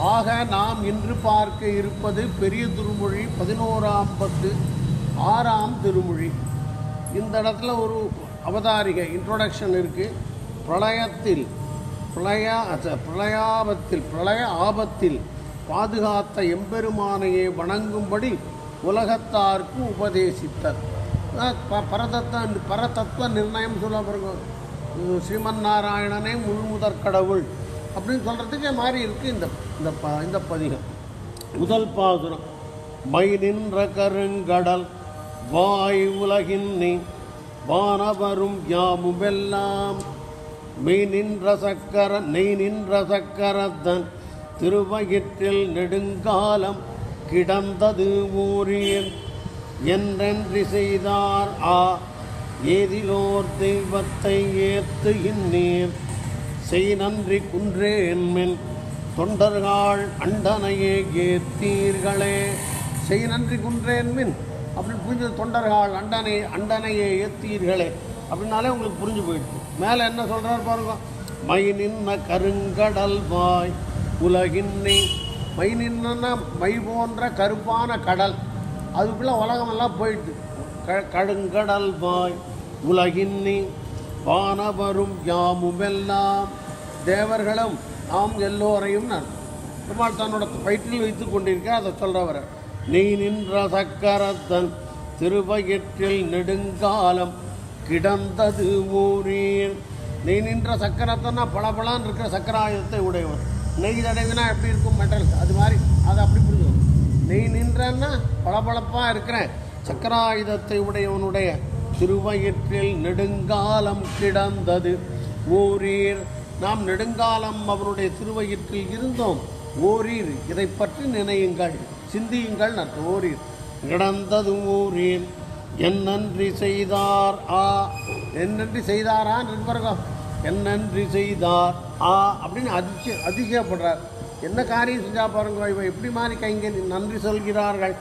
ஆக நாம் இன்று பார்க்க இருப்பது பெரிய திருமொழி பதினோராம் பத்து ஆறாம் திருமொழி. இந்த இடத்துல ஒரு அவதாரிகை இன்ட்ரொடக்ஷன் இருக்குது பிரளயத்தில் பிரளய பிரளயாபத்தில் பிரளய ஆபத்தில் பாதுகாத்த எம்பெருமானையே வணங்கும்படி உலகத்தார்க்கு உபதேசித்தர். ப- பரதத்த பரதத்துவ நிர்ணயம் சொல்ல பிறகு ஸ்ரீமன் நாராயணனே முழுமுதற் கடவுள். அப்படின்னு சொல்கிறதுக்கே மாதிரி இருக்குது இந்த இந்த ப இந்த பதிகம். முதல் பாசுரம் மை நின்ற கருங்கடல் வாய் உலகின் நீ வானவரும் யாமுமெல்லாம் மெய் நின்ற சக்கர நெய் நின்ற சக்கரத்தன் திருவயிற்றில் நெடுங்காலம் கிடந்தது ஊரியன் என்றென்றி செய்தார் ஆ ஏதிலோர் தெய்வத்தை ஏத்து இந்நீர். செய் நன்றி குன்றேன்மென் தொண்டர்கள் அண்டனையே ஏத்தீர்களே. செய் நன்றி குன்றேன்மின் அப்படின்னு புரிஞ்சது தொண்டர்கள் அண்டனை அண்டனையே ஏத்தீர்களே. அப்படின்னாலே உங்களுக்கு புரிஞ்சு போயிடுச்சு. மேலே என்ன சொல்கிறார் பாருங்க. மை நின்ன கருங்கடல் வாய் உலகின்னி மை நின்னா மை போன்ற கருப்பான கடல். அதுக்குள்ளே உலகமெல்லாம் போயிட்டு க கடுங்கடல் வாய் உலகின்னி வானவரும் யாமுமெல்லாம் தேவர்களும் நாம் எல்லோரையும் நான் பெருமாள் தன்னோட வயிற்றில் வைத்து கொண்டிருக்க அதை சொல்கிறவர் நீ நின்ற சக்கரத்தன் திருவயிற்றில் நெடுங்காலம் கிடந்தது ஊரீர். நீ நின்ற சக்கரத்தன்னா பளபளான்னு இருக்கிற சக்கராயுதத்தை உடையவர். நெய் தடவினா எப்படி இருக்கும் மெட்டல் அது மாதிரி அதை அப்படி புரிஞ்சு நெய் நின்றன்னா பளபளப்பாக இருக்கிறேன் சக்கராயுதத்தை உடையவனுடைய திருவயிற்றில் நெடுங்காலம் கிடந்தது ஓரீர் நாம் நெடுங்காலம் அவருடைய திருவயிற்றில் இருந்தோம். ஓரீர் இதை பற்றி நினையுங்கள். சிந்தியுங்கள் நற்று ஓரீர். கிடந்தது ஊரீர் என் நன்றி செய்தார் ஆ. என் நன்றி செய்தாரா? நண்பர்கள். என் நன்றி செய்தார் ஆ. அப்படின்னு அதிசய அதிசயப்படுறார். என்ன காரியம் செஞ்சா பாருங்க இவன் எப்படி மாதிரி கைங்க நன்றி சொல்கிறார்கள்.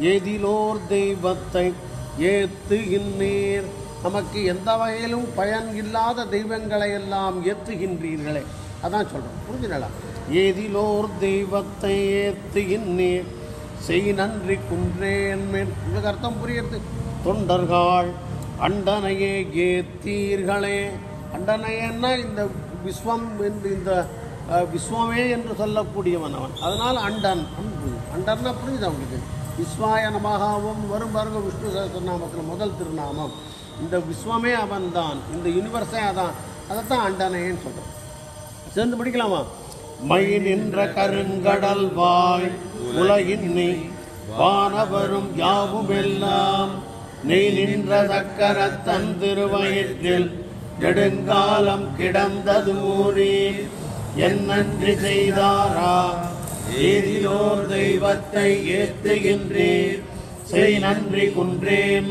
ஏதிலோர் தெய்வத்தை ஏத்து இந்நீர். நமக்கு எந்த வகையிலும் பயன் இல்லாத தெய்வங்களை எல்லாம் ஏற்றுகின்றீர்களே. அதான் சொல்கிறோம் புரிஞ்சுனடா ஏதிலோர் தெய்வத்தை ஏற்றுகின்றேன் செய் நன்றி குன்றேன் உங்களுக்கு அர்த்தம் புரியுது? தொண்டர்கள் அண்டனையே ஏத்தீர்களே. அண்டனையன்னா இந்த விஸ்வம் என்று இந்த விஸ்வமே என்று சொல்லக்கூடியவன் அவன். அதனால் அண்டன். அண்டன்னா புரியுது அவங்களுக்கு விஸ்வாய நமகாவும் வரும் பாருங்க விஷ்ணு சகஸ்ரநாமத்தில் முதல் திருநாமம். இந்த விஸ்வமே அவன்தான் இந்த யூனிவர்ஸே அதான். அதைத்தான் அண்டனையன்னு சொல்கிறோம் சேர்ந்து பிடிக்கலாமா? மை நின்ற கருங்கடல் வாய் உலகின் நீ வானவரும் யாவும் எல்லாம் நெய் நின்ற சக்கரத்தன் திருவயிற்றில் நெடுங்காலம் கிடந்தது ஊரே. என் நன்றி செய்தாரா? ஏதிலோர் தெய்வத்தை ஏத்துகின்றேன் செய் நன்றி குன்றேன்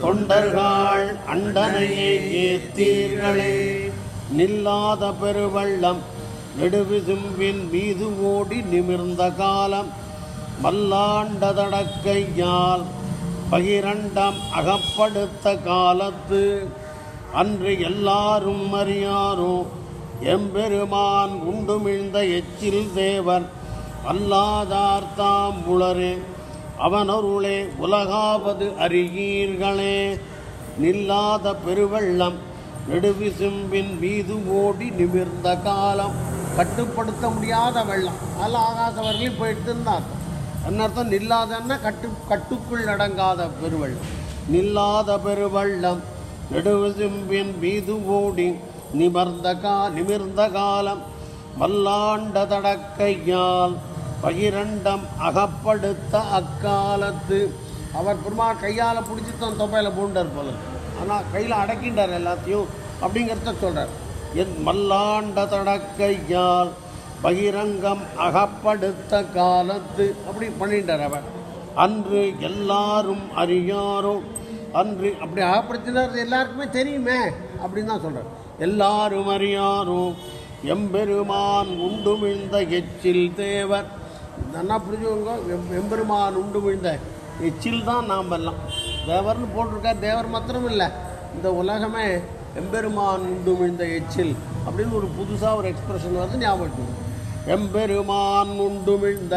தொண்டர்கள் அண்டனையே ஏத்தீர்களே. நில்லாத பெருவள்ளம் நெடுவிசும்பின் மீது ஓடி நிமிர்ந்த காலம் மல்லாண்டதடக்கையால் பகிரண்டம் அகப்படுத்த காலத்து. அன்று எல்லாரும் அறியாரோ எம்பெருமான் உண்டுமிழ்ந்த எச்சில் தேவர் அல்லாதார்த்தாம் உளரே. அவனருளே உலகாவது அறியீர்களே. நில்லாத பெருவெள்ளம் நெடுவிசும்பின் மீது ஓடி நிமிர்ந்த காலம். கட்டுப்படுத்த முடியாத வெள்ளம் அதில் ஆகாசவர்களையும் வரையிலும் போயிட்டு அர்த்தம் என்ன அர்த்தம் நில்லாதன்னா கட்டு கட்டுக்குள் அடங்காத பெருவெள்ளம். நில்லாத பெருவெள்ளம் நெடுவிசும்பின் மீது ஓடி நிமர்ந்த கா நிமிர்ந்த காலம். வல்லாண்ட தடக்கையால் பகிரண்டம் அகப்படுத்த அக்காலத்து. அவர் பெருமாள் கையால் பிடிச்சி தான் தொப்பையில் பூண்டார் போல ஆனால் கையில் அடக்கின்றார் எல்லாத்தையும் அப்படிங்கிறத சொல்கிறார் என் மல்லாண்ட தடக்கையால் பகிரங்கம் அகப்படுத்த காலத்து அப்படி பண்ணிட்டார் அவர். அன்று எல்லாரும் அறியாரோ? அன்று அப்படி அகப்படுத்தினார் எல்லாருக்குமே தெரியுமே அப்படின்னு தான் சொல்கிறார் எல்லாரும் அறியாரோ? எம்பெருமான் உண்டுமிழ்ந்த எச்சில் தேவர். நல்லா புரிஞ்சுக்கோங்க எம் எம்பெருமான் உண்டு விழுந்த எச்சில் தான் நாம் எல்லாம். தேவர்னு போட்டிருக்கார் தேவர் மாத்திரம் இல்லை இந்த உலகமே எம்பெருமான் உண்டு விழுந்த எச்சில் அப்படின்னு ஒரு புதுசாக ஒரு எக்ஸ்பிரஷன் வந்து ஞாபகம் எம்பெருமான் உண்டு உண்டுமிழ்ந்த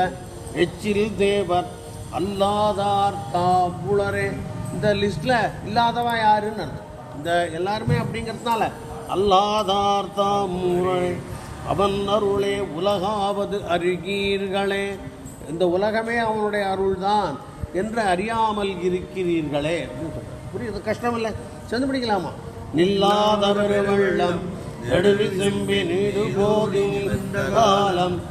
எச்சில் தேவர் அல்லாதார் தாப்புலரே இந்த லிஸ்ட்டில் இல்லாதவன் யாருன்னு அர்த்தம். இந்த எல்லாருமே அப்படிங்கிறதுனால அல்லாதார் தாமுறை அவன் அருளே உலகாவது அறிகீர்களே. இந்த உலகமே அவனுடைய அருள்தான் என்று அறியாமல் இருக்கிறீர்களே. அப்படின்னு புரியுது? கஷ்டம் இல்லை. சேர்ந்து பிடிக்கலாமா? நில்லாதவர் வெள்ளம் நடுவி செம்பி நீடு காலம்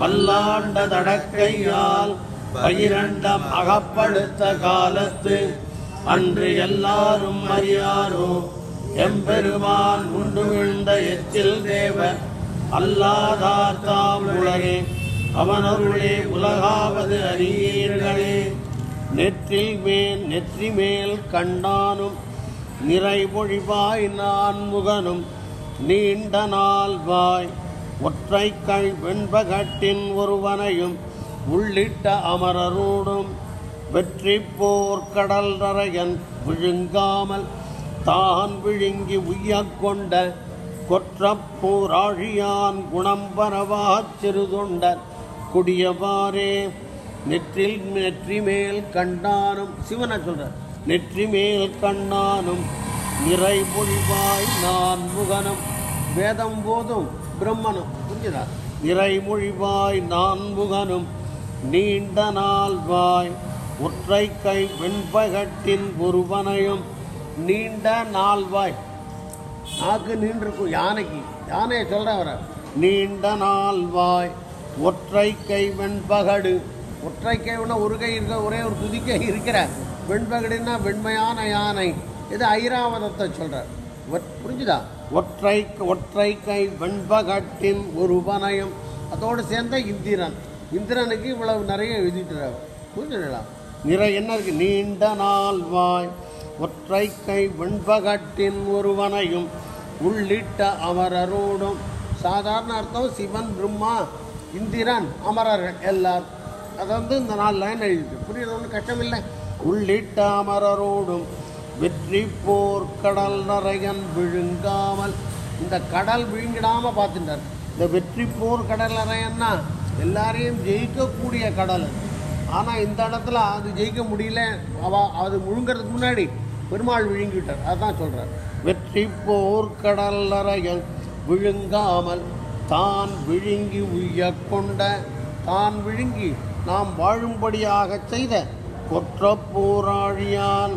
மல்லாண்ட தடக்கையால் பகிரண்டம் அகப்படுத்த காலத்து அன்று எல்லாரும் அறியாரோ? எம்பெருமான் உண்டு விழுந்த எச்சில் தேவர் அல்லாதார் தாம் உலகே அவனருளே உலகாவது அறியீர்களே நெற்றில் மேல் நெற்றி மேல் கண்டானும் நிறைபொழிவாய் நான் முகனும் நீண்ட நாள் வாய் ஒற்றை கை வெண்பகட்டின் ஒருவனையும் உள்ளிட்ட அமரரோடும் வெற்றி போர் கடல் நரையன் விழுங்காமல் தான் விழுங்கி உய்யக் கொண்ட கொற்றப்போராழியான் குணம் பரவாச் சிறுதொண்டர். குடியவாறே நெற்றில் நெற்றி மேல் கண்டானும் சிவனை சொல்றார். நெற்றி மேல் கண்ணானும் நிறைமொழிவாய் நான் முகனும் வேதம் போதும் பிரம்மனும் புரிஞ்சுதா? நிறைமொழிவாய் நான் முகனும் நீண்ட நாள் வாய் ஒற்றை கை வெண்பகட்டின் ஒருவனையும் நீண்ட நாள்வாய் நாக்கு நின்றுருக்கும் யானைக்கு. யானையை சொல்கிறேன் வர நீண்ட நாள்வாய் ஒற்றை கை வெண்பகடு. ஒற்றை கைவுனா ஒரு கை இருக்க ஒரே ஒரு துதிக்கை இருக்கிற வெண்பகடுன்னா வெண்மையான யானை. இது ஐராவதத்தை சொல்கிறார் புரிஞ்சுதா? ஒற்றை ஒற்றை கை வெண்பகட்டின் ஒரு உபநயம் அதோடு சேர்ந்த இந்திரன். இந்திரனுக்கு இவ்வளவு நிறைய எழுதிட்டுறார். புரிஞ்சுடலாம் நிறை என்ன இருக்கு? நீண்ட நாள் வாய் ஒற்றை கை வெண்பகட்டின் ஒருவனையும் உள்ளிட்ட அமரரோடும். சாதாரண அர்த்தம் சிவன் பிரம்மா இந்திரன் அமரர்கள் எல்லார். அதை வந்து இந்த நாலு லைன் எழுதிட்டு புரியுது? ஒன்றும் கஷ்டமில்லை. உள்ளிட்ட அமரரோடும் வெற்றி போர் கடல் நரையன் விழுங்காமல். இந்த கடல் விழுங்கிடாமல் பார்த்துட்டார். இந்த வெற்றி போர் கடல் நரையன்னா எல்லாரையும் ஜெயிக்கக்கூடிய கடல். ஆனால் இந்த இடத்துல அது ஜெயிக்க முடியல. அவ அது முழுங்கிறதுக்கு முன்னாடி பெருமாள் விழுங்கிட்டார் அதான் சொல்கிறார் வெற்றி போர் கடல் விழுங்காமல் தான் விழுங்கி உய்ய கொண்ட தான் விழுங்கி நாம் வாழும்படியாக செய்த கொற்ற போராழியான்.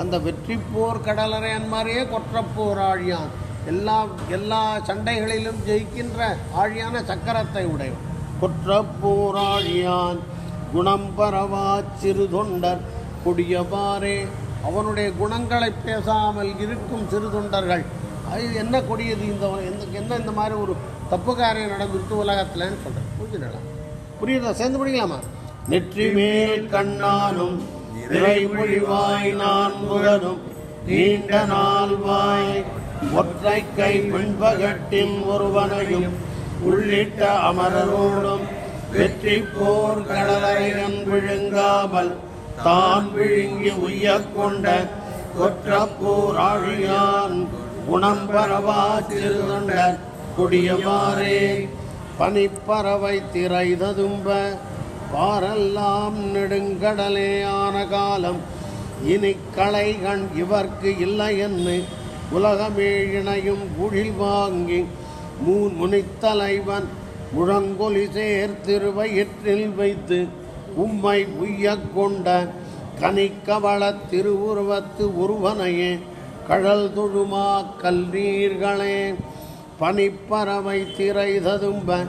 அந்த வெற்றி போர் கடலரையன் மாதிரியே கொற்ற போராழியான். எல்லா எல்லா சண்டைகளிலும் ஜெயிக்கின்ற ஆழியான சக்கரத்தை உடையவன். கொற்ற போராழியான். குணம் பரவா சிறு தொண்டர் கொடியவாறே அவனுடைய குணங்களை பேசாமல் இருக்கும் சிறு தொண்டர்கள். அது என்ன கொடியது இந்த எந்த என்ன இந்த மாதிரி ஒரு தப்பு காரியம் நடந்துருக்கு உலகத்துலன்னு சொல்கிறேன் புரிஞ்சுடலாம் புரியுதா? சேர்ந்து படிக்கலாமா? நெற்றி மேல் கண்ணானும் நிறைமொழிவாய் நான் முகனும் நீண்ட நாள் வாய் ஒற்றை கை பின்பகட்டின் ஒருவனையும் உள்ளிட்ட அமரரோடும் வெற்றி போர் கடலரையன் விழுங்காமல் தான் விழுங்கி உய்யக் கொண்ட கொற்றப்போர் ஆழியான் குணம் பரவா கொடியவாறே பனிப்பறவை திரைததும்ப பாரெல்லாம் நெடுங்கடலே ஆன காலம். இனி களைகண் இவர்க்கு இல்லை என்று உலகமே இணையும் குழில் வாங்கி மூன் முனித்தலைவன் முழங்கொலி சேர் திருவயிற்றில் வைத்து உம்மை உய்யக் கொண்ட கனிக்கவள திருவுருவத்து ஒருவனையே கழல் தொழுமா கல்லீர்களே பனிப்பறவை திரை ததும்ப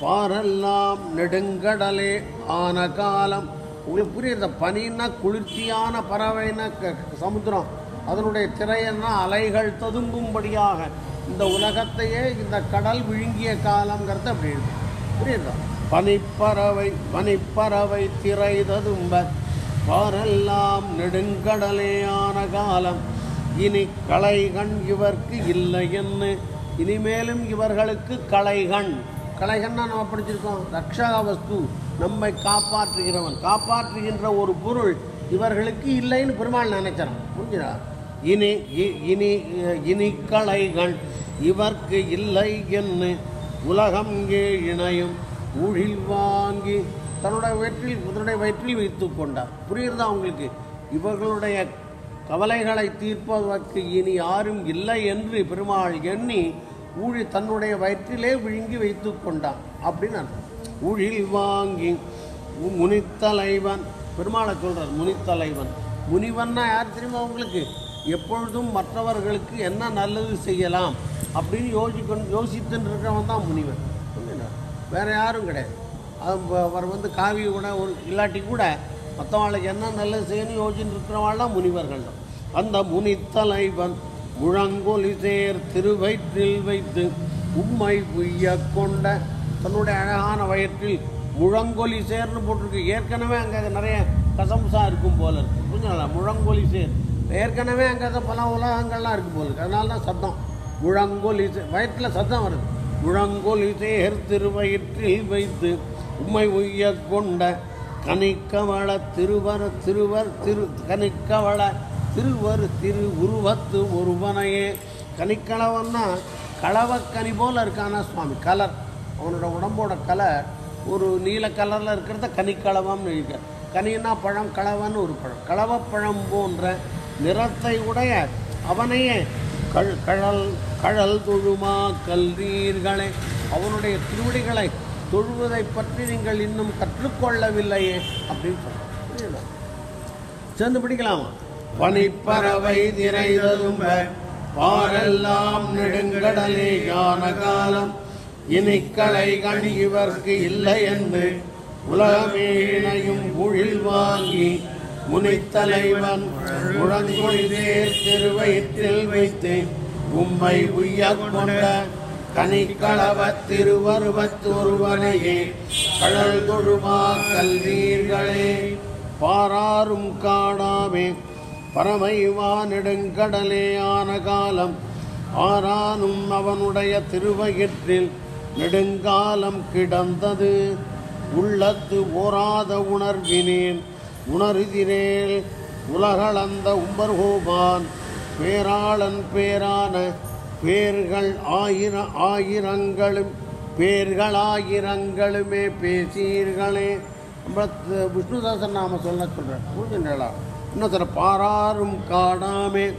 பாரெல்லாம் நெடுங்கடலே ஆன காலம். உங்களுக்கு புரியுது? பனின்னா குளிர்ச்சியான பறவைன்னா க- சமுத்திரம். அதனுடைய திரையன்னா அலைகள் ததும்பும்படியாக. இந்த உலகத்தையே இந்த கடல் விழுங்கிய காலங்கிறது அப்படி இருக்கு. புரியுதா? பனிப்பறவை பனிப்பறவை திரை ததும்ப பாரெல்லாம் நெடுங்கடலேயான காலம். இனி களைகண் இவர்க்கு இல்லை என்று இனிமேலும் இவர்களுக்கு களைகண். களைகண்ணா நம்ம படிச்சிருக்கோம். ரக்ஷா வஸ்து நம்மை காப்பாற்றுகிறவன். காப்பாற்றுகின்ற ஒரு பொருள் இவர்களுக்கு இல்லைன்னு பெருமாள் நினைக்கிறான் புரிஞ்சுதா? இனி இ- இனி இனி களைகள் இவர்க்கு இல்லை என்று உலகம் ஏ இணையும். ஊழில் வாங்கி தன்னுடைய வயிற்றில் தன்னுடைய வயிற்றில் வைத்து கொண்டார். புரியுறதா உங்களுக்கு? இவர்களுடைய கவலைகளை தீர்ப்பதற்கு இனி யாரும் இல்லை என்று பெருமாள் எண்ணி ஊழி தன்னுடைய வயிற்றிலே விழுங்கி வைத்து கொண்டான் அப்படின்னு அர்த்தம். ஊழில் வாங்கி முனித்தலைவன் பெருமாளை சொல்றார் முனித்தலைவன். முனிவன்னா யார் தெரியுமா உங்களுக்கு? எப்பொழுதும் மற்றவர்களுக்கு என்ன நல்லது செய்யலாம் அப்படின்னு யோசிக்கணும் யோசித்துன்னு இருக்கிறவன் தான் முனிவன். வேறு யாரும் கிடையாது. அது அவர் வந்து காவி உணவு ஒரு இல்லாட்டி கூட மற்றவங்களுக்கு என்ன நல்ல செய்யணும் யோசிச்சுட்டு இருக்கிறவாள்லாம் முனிவர்கள். தான் அந்த முனித்தலைவன் முழங்கொலி சேர் திருவயிற்றில் வைத்து உம்மை பொய்ய கொண்ட தன்னுடைய அழகான வயிற்றில் முழங்கொலி சேர்னு போட்டிருக்கு. ஏற்கனவே அங்கே நிறைய கசம்சா இருக்கும் போல இருக்கு. புரிஞ்சுங்களா? முழங்கொலி சேர். ஏற்கனவே அங்கே பல உலகங்கள்லாம் இருக்கும் போல இருக்கு. அதனால தான் சத்தம். முழங்கொலி சே- வயிற்றுல சத்தம் வருது. முழங்கொலி தேர் திருவயிற்றில் வைத்து உம்மை உய்ய கொண்ட கனிக்கவள திருவர் திருவர் திரு கனிக்கவள திருவர் திரு உருவத்து ஒருவனையே. கனிக்கலவன்னா களவக்கனி போல இருக்கானா சுவாமி? கலர். அவனோட உடம்போட கலர். ஒரு நீல கலரில் இருக்கிறத கனிக்கலவம்னு எழுதியிருக்கார். கனின்னா பழம் கலவன்னு ஒரு பழம். கலவப்பழம் போன்ற நிறத்தை உடைய அவனையே கள் கழல் கழல் தொழுமா கல்வீர்களே அவனுடைய திருவடிகளை தொழுவதை பற்றி நீங்கள் இன்னும் கற்றுக்கொள்ளவில்லையே அப்படின்னு சொல்றார். சேர்ந்து பிடிக்கலாமா? பனிப்பறவை திரைததும்ப பாரெல்லாம் நெடுங்கடலே யான காலம். இனிக்களை கணி இவர்க்கு இல்லை என்று உலகமேனையும் குழில் வாங்கி முனைத்தலைவன் முழங்கொழி தேர் திருவயிற்றில் வைத்து. உம்மை உய்ய கொண்ட கனிக்களவ திருவருவத்தொருவனையே. கடல் தொழுமா கல்வீர்களே பாராரும் காணாமே. பரமைவா நெடுங்கடலே ஆன காலம் ஆரானும் அவனுடைய திருவயிற்றில் நெடுங்காலம் கிடந்தது. உள்ளத்து ஓராத உணர்வினேன். உணர்கிறேன் உலகளந்த உம்பர்கோபான் பேராளன் பேரான பேர்கள் ஆயிர ஆயிரங்களும் பேர்கள் ஆயிரங்களுமே பேசீர்களே. நம்ம விஷ்ணுதாசன் நாம சொல்ல சொல்கிறேன் புரிஞ்சுங்களா? இன்னும் பாராரும் காணாமே.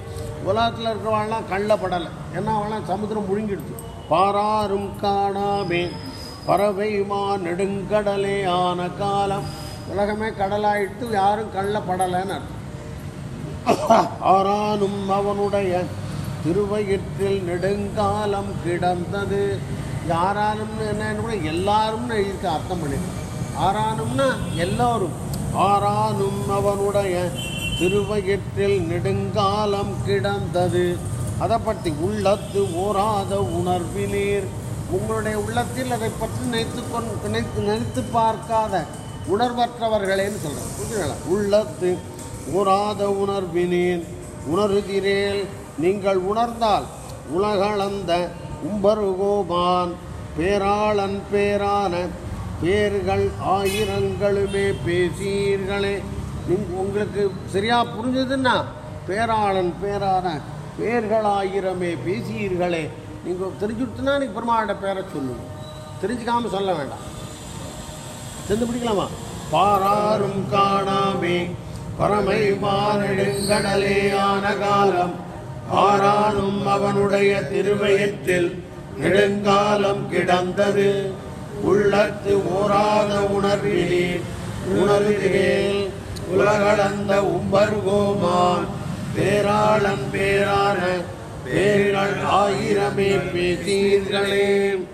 உலகத்தில் இருக்கிறவாள்லாம் கள்ளப்படலை ஏன்னா அவெல்லாம் சமுத்திரம் முழுங்கிடுச்சு பாராரும் காணாமே. பறவைமா நெடுங்கடலே ஆன காலம். உலகமே கடலாயிட்டு யாரும் கள்ளப்படலைன்னு அர்த்தம். ஆரானும் அவனுடைய திருவயிற்றில் நெடுங்காலம் கிடந்தது. யாரானும்னு என்ன கூட எல்லாரும்னு எழுதியிருக்க அர்த்தம் பண்ணிடுறேன் ஆரானும்னா எல்லோரும். ஆரானும் அவனுடைய திருவயிற்றில் நெடுங்காலம் கிடந்தது. அதை பற்றி உள்ளத்து ஓராத உணர்வினீர். உங்களுடைய உள்ளத்தில் அதை பற்றி நினைத்து கொண் நினைத்து நினைத்து பார்க்காத உணர்வற்றவர்களேன்னு சொல்கிறேன் புரிஞ்சுங்களா உள்ளத்து ஊராத உணர்வினேன் உணர்கிறேன் நீங்கள் உணர்ந்தால் உலகளந்த உம்பருகோபான் பேராளன் பேரான பேர்கள் ஆயிரங்களுமே பேசீர்களே. நீங்கள் உங்களுக்கு சரியாக புரிஞ்சதுன்னா பேராளன் பேரான பேர்கள் ஆயிரமே பேசீர்களே. நீங்கள் தெரிஞ்சுட்டுனா நீங்கள் பெருமாளோட பேரை சொல்லுங்க தெரிஞ்சுக்காமல் சொல்ல வேண்டாம். சென்று பிடிக்கலாமா? பாராரும் காணாமே. பரமை மானெடுங்கடலே ஆன காலம் ஆரானும் அவனுடைய திருமயத்தில் நெடுங்காலம் கிடந்தது. உள்ளத்து ஓராத உணர்விலே உணர்கிறேன் உலகளந்த உம்பர்கோமான் பேராளன் பேரான பேர்கள் ஆயிரமே பேசீர்களே.